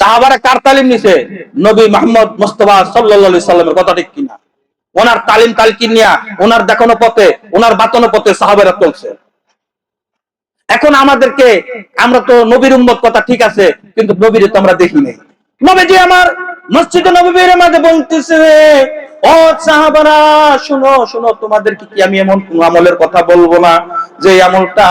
সাহাবারা কার তালিম নিছে? নবী মোহাম্মদ মোস্তফা সাল্লাল্লাহু সাল্লামের কথা ঠিক কিনা? ওনার তালিম তালকিন নিয়া, ওনার দেখানো পথে, ওনার বাতানো পথে সাহাবেরা চলছে। এখন আমাদেরকে, আমরা তো নবীর উম্মত কথা ঠিক আছে, কিন্তু নবীরে তো আমরা দেখি নাই। নবীজি আমার মসজিদে নবীর মাঝে বলতেছে ও সাহাবারা, শুনো শুনো, তোমাদেরকে কি আমি এমন কোন আমলের কথা বলব না যে আমলটা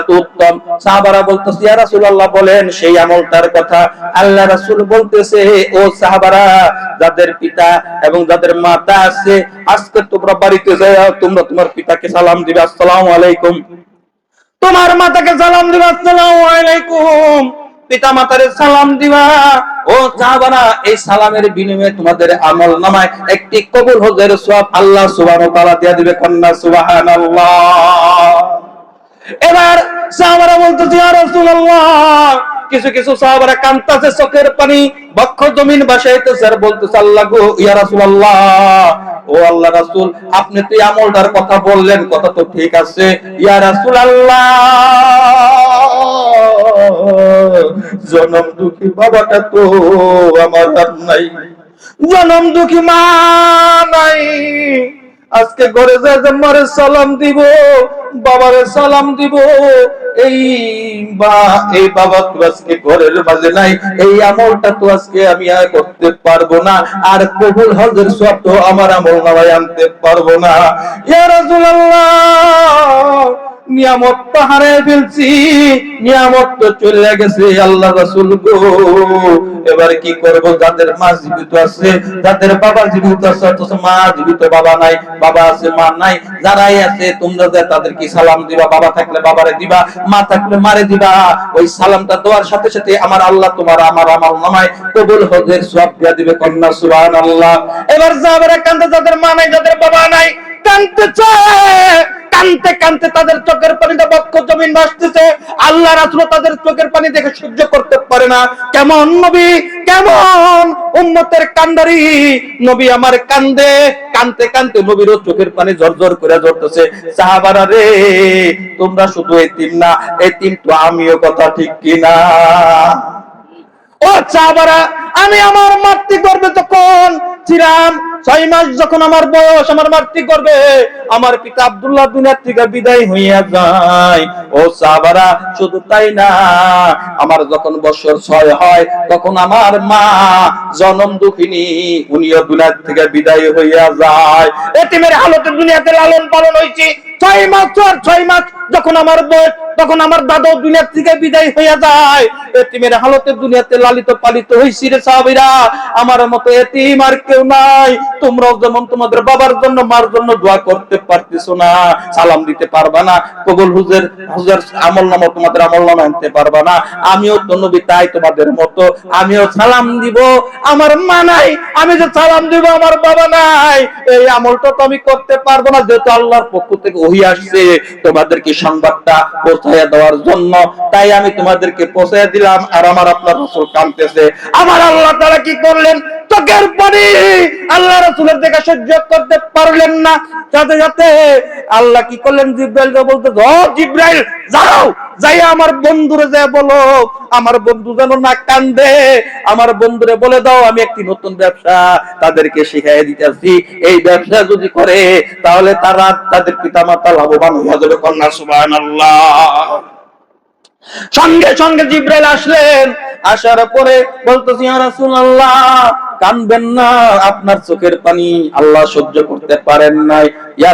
এত উত্তম? সাহাবারা বলতেছে, ইয়া রাসূলুল্লাহ, বলেন সেই আমলটার কথা। আল্লাহ রাসূল বলতেছে, ও সাহাবারা, যাদের পিতা এবং যাদের মাতা আছে, আজকে তোমরা বাড়িতে যাও তোমরা তোমার পিতাকে সালাম দিবে, আসসালামু আলাইকুম। তোমার মাতাকে সালাম দিবা, আসসালামু আলাইকুম। পিতা মাতারে সালাম দিবা। ও সাহাবারা এই সালামের বিনিময়ে তোমাদের আমল নামায় একটি কবুল হজের সওয়াব আল্লাহ সুবহানাহু ওয়া তাআলা দিয়া দিবে কন্যা, সুবহানাল্লাহ। এবার সাহাবারা বলতেছে রাসূলুল্লাহ কিছু কিছু সাহাবারা কান্তাছে চোখের পানি বক্ষ জমিন বাসাইতেছে আর বলতেছে, আল্লাহ গো, ইয়া রাসূলুল্লাহ ও আল্লাহ রাসূল, আপনি তো এই আমলটার কথা বললেন, কথা তো ঠিক আছে ইয়া রাসূলুল্লাহ জনম দুঃখী বাবাটা তো আমার আর নাই। জনম দুঃখী মা নাই। আজকে ঘরে যা মারে সালাম দিব, বাবারে সালাম দিব, এই বা, এই বাবা তো আজকে ঘরের মাঝে নাই। এই আমলটা তো আজকে আমি আর করতে পারব না। আর কবুল হজের সব তো আমার আমল নামায় আনতে পারব না। ইয়া রাসূলুল্লাহ নিয়ামত তো হারাই ফেলছি, নিয়ামত তো চলে গেছে আল্লাহ রাসূল গো। এবার কি করব? যাদের মা জীবিত আছে, যাদের বাবা জীবিত আছে, অথচ মা জীবিত বাবা নাই, বাবা আছে, মা নাই, যারাই আছে, তোমরা যে তাদেরকে সালাম দিবা, বাবা থাকলে বাবারে দিবা, মা থাকলে মারে দিবা, ওই সালামটা দেওয়ার সাথে সাথে আমার আল্লাহ তোমার আমার আমার নামায় কবুল হজের সব দিয়া দিবে কন্যা, সুবহানাল্লাহ। এবার যাবেরা কান্দে, যাদের মা নাই, যাদের বাবা নাই, কানতে চায়। কানতে কানতে তাদের চোখের পানিতে বক্ষ জমিন ভাসতেছে। আল্লাহ রাসূল তাদের চোখের পানি দেখে সহ্য করতে পারে না। কেমন নবী? কেমন? উম্মতের কান্দারি নবী আমার কান্দে, কানতে কানতে নবীরও চোখের পানি ঝরঝর করে ঝরতেছে। সাহাবারা রে, তোমরা শুধু এতিম না এতিম তো আমিও কথা ঠিক কিনা? ও চাবারা আমি আমার মাতৃ গর্বে তখন ছিলাম ছয় মাস যখন আমার বয়স, আমার মাতৃ করবে আমার পিতা আব্দুল্লাহ দুনিয়ার থেকে বিদায় হইয়া যায়। ও চাবারা শুধু তাই না, আমার যখন বছর ছয় হয়, তখন আমার মা জনম দুঃখিনী, উনিও দুনিয়ার থেকে বিদায় হইয়া যায়। এতিমের হালতে দুনিয়াতে লালন পালন হয়েছে ছয় মাস, আর ছয় মাস যখন আমার বয়স তখন আমার দাদা দুনিয়ার থেকে বিদায় হইয়া যায়। এতিমের হালতে দুনিয়াতে লালিত পালিত হইছি রে সাহাবীরা। আমার মতো এতিম আর কেউ নাই। তোমরাও যেমন তোমাদের বাবার জন্য, মার জন্য দোয়া করতে পারতেছো না। সালাম দিতে পারবা না। কবুল হুজের হুজের আমল নামা তোমাদের আমল নামা আনতে পারবা না। আমিও তো নবী, তাই তোমাদের মতো। আমিও সালাম দিব। আমার মা নাই। আমি যে সালাম দিব, আমার বাবা নাই। এই আমলটা তো আমি করতে পারব না, যেহেতু আল্লাহর পক্ষ থেকে ওহি আসছে। তোমাদের কি সংবাদটা পৌঁছাইয়া দেওয়ার জন্য তাই আমি তোমাদেরকে পৌঁছাইয়া দিলাম। আর আমার আপনার রসুল কানতেছে। আমার আল্লাহ তারা কি করলেন? আল্লাহ দেখা সহ্য করতে পারলেন না। সাথে সাথে আল্লাহ কি করলেন জিব্রাইল বলতে জিব্রাইল, যাও যাই আমার বন্ধুরে যা বলো, আমার বন্ধু যেন না কান্দে, আমার বন্ধুরে বলে দাও, আমি একটি নতুন ব্যবসা তাদেরকে শিখাই দিতেছি। এই ব্যবসা যদি করে, তাহলে তারা, তাদের পিতামাতা লাভবান হয়ে যাবে সঙ্গে সঙ্গে জিব্রাইল আসলেন। আসার পরে বলতেছি, ইয়া রাসূলুল্লাহ কানবেন না, আপনার চোখের পানি আল্লাহ সহ্য করতে পারেন নাই। ইয়া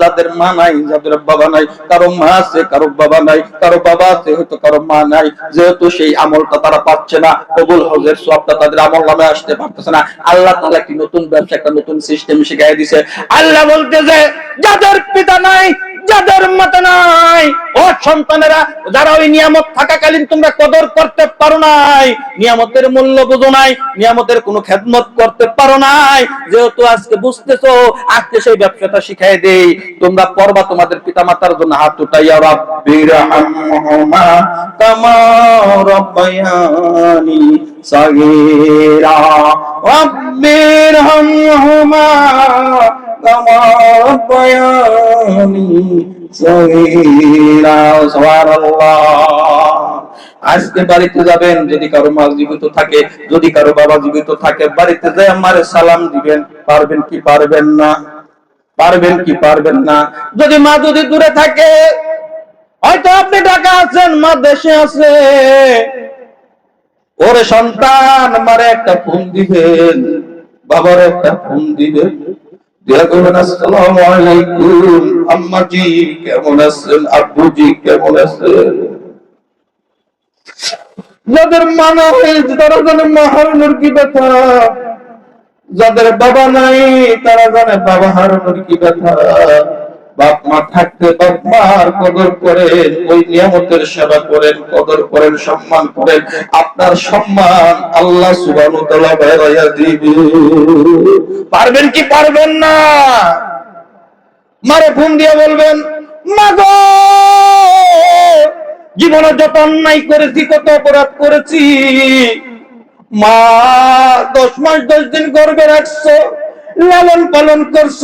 যাদের মা নাই, যাদের বাবা নাই, কারও মা আছে, কারও বাবা নাই, কারও বাবা আছে, হয়তো কারও মা নাই। যেহেতু সেই আমলটা তারা পাচ্ছে না, কবুল হজের সবটা তাদের আমল নামে আসতে পারতেছে না। আল্লাহ তাআলা কি নতুন ব্যবসা, একটা নতুন সিস্টেম শিখাই দিছে। আল্লাহ বলতেছে, যাদের পিতা নাই যাদের মাথা নাই, ও সন্তানেরা, যারা ওই নিয়ামত থাকাকালীন তোমরা কদর করতে পারো নাই, নিয়ামতের মূল্য বুঝো নাই, নিয়ামতের কোনো খেদমত করতে পারো নাই, যেহেতু আজকে বুঝতেছো, আজকে সেই ব্যবসাটা শিখাই দেই, তোমরা পড়বা তোমাদের পিতা মাতার জন্য হাত উঠাইয়া রাব্বির হামহুমা কামা রাব্বায়ানি সাগীরা রাব্বির হামহুমা كما ربياني صغيرا سبحان الله আজকে বাড়িতে যাবেন যদি কারো মা জীবিত থাকে যদি কারো বাবা জীবিত থাকে বাড়িতে যাই আমার সালাম দিবেন পারবেন কি পারবেন না পারবেন কি পারবেন না যদি মা যদি দূরে থাকে হয়তো আপনি ঢাকা আছেন মা দেশে আছে ওরে সন্তান মারে একটা ফোন দিবেন বাবার একটা ফোন দিবেন দিয়া করবেন আলাইকুম, আম্মাজি, কেমন কেমন যাদের মানা হয়েছে, তারা জানে মা হারানোর কি ব্যথা। যাদের বাবা নাই, তারা জানে বাবা হারানোর কি ব্যথা। মা থাকতে বাপ মার কদর ওই নিয়ামতের সেবা করেন, কদর করেন, সম্মান করেন। আপনার সম্মান আল্লাহ সুবহানাহু ওয়া তাআলা দিবে। পারবেন কি পারবেন না? মারে ফোন দিয়ে বলবেন মা গো জীবনে যত অন্যায় করেছি, কত অপরাধ করেছি, মা, দশ মাস দশ দিন গর্বে রাখছো, লালন পালন করছ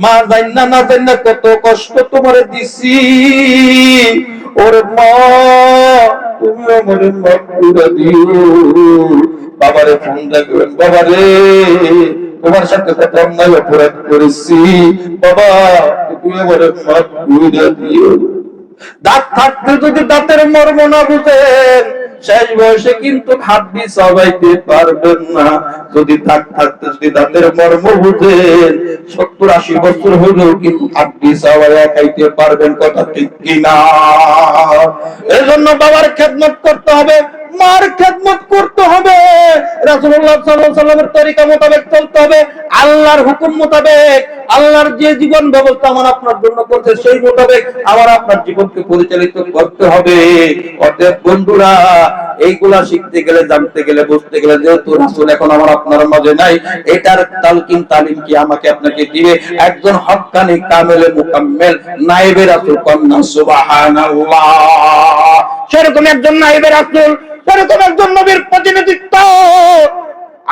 মা জান না না জান না, কত কষ্ট তোমার দিছি। ওরে মা, তুমি দিও। বাবারে ফোন দেখবেন বাবারে, তোমার সাথে কত অন্যায় অপরাধ করেছি। বাবা, তুমি দিও। দাঁত থাকতে যদি দাঁতের মর্ম না বুঝেন শেষ বয়সে কিন্তু হাড্ডি চাবাইতে পারবেন না। যদি থাক থাকতে যদি দাঁতের মর্ম বুঝেন, সত্তর আশি বছর হলেও কিন্তু হাড্ডি সবাই খাইতে পারবেন, কথা ঠিক কিনা? এজন্য জন্য বাবার খেদমত করতে হবে। মার খেদমত করতে হবে। আলাইহি সাল্লামের তরিকা মোতাবেক চলতে হবে। আল্লাহর হুকুম মোতাবেক, আল্লাহর যে জীবন ব্যবস্থা আমার আপনার জন্য করছে, সেই মোতাবেক আমার আপনার জীবনকে পরিচালিত করতে হবে। অতএব বন্ধুরা, এইগুলা শিখতে গেলে, জানতে গেলে, বুঝতে গেলে যেহেতু রাসূল এখন আমার আপনার মাঝে নাই, এটার তালকিন তালিম কি আমাকে আপনাকে দিবে? একজন হক্কানি কামেলে মুকাম্মেল, নায়েবে রাসূল কন্যা, সুবহানাল্লাহ। সেরকম একজন নায়েবে রাসূল সেরকম একজন নবীর প্রতিনিধিত্ব।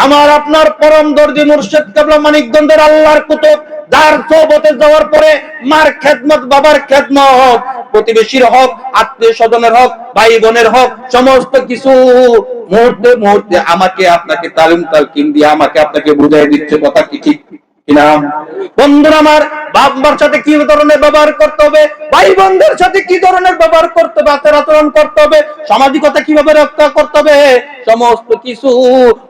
আমার আপনার পরম দর্জি মুর্শিদ কাবলা মানিকগঞ্জের আল্লাহর কুতুব, যার সোহবতে যাওয়ার পরে মার খেদমত, বাবার খেদমত প্রতিবেশীর হক আত্মীয় স্বজনের হক ভাই বোনের হক, সমস্ত কিছু মুহূর্তে মুহূর্তে আমাকে আপনাকে তালিম তালকিন দিয়ে, আমাকে আপনাকে বুঝাই দিচ্ছে কথা কি ঠিক? সামাজিকতা কীভাবে রক্ষা করতে হবে? সমস্ত কিছু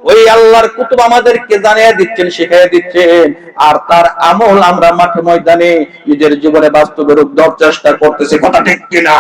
ওই আল্লাহর কুতুব আমাদেরকে জানিয়ে দিচ্ছেন, শিখিয়ে দিচ্ছেন। আর তার আমল আমরা মাঠে ময়দানে নিজের জীবনে বাস্তবে রূপ দেওয়ার চেষ্টা করতেছি। কথা ঠিক কিনা?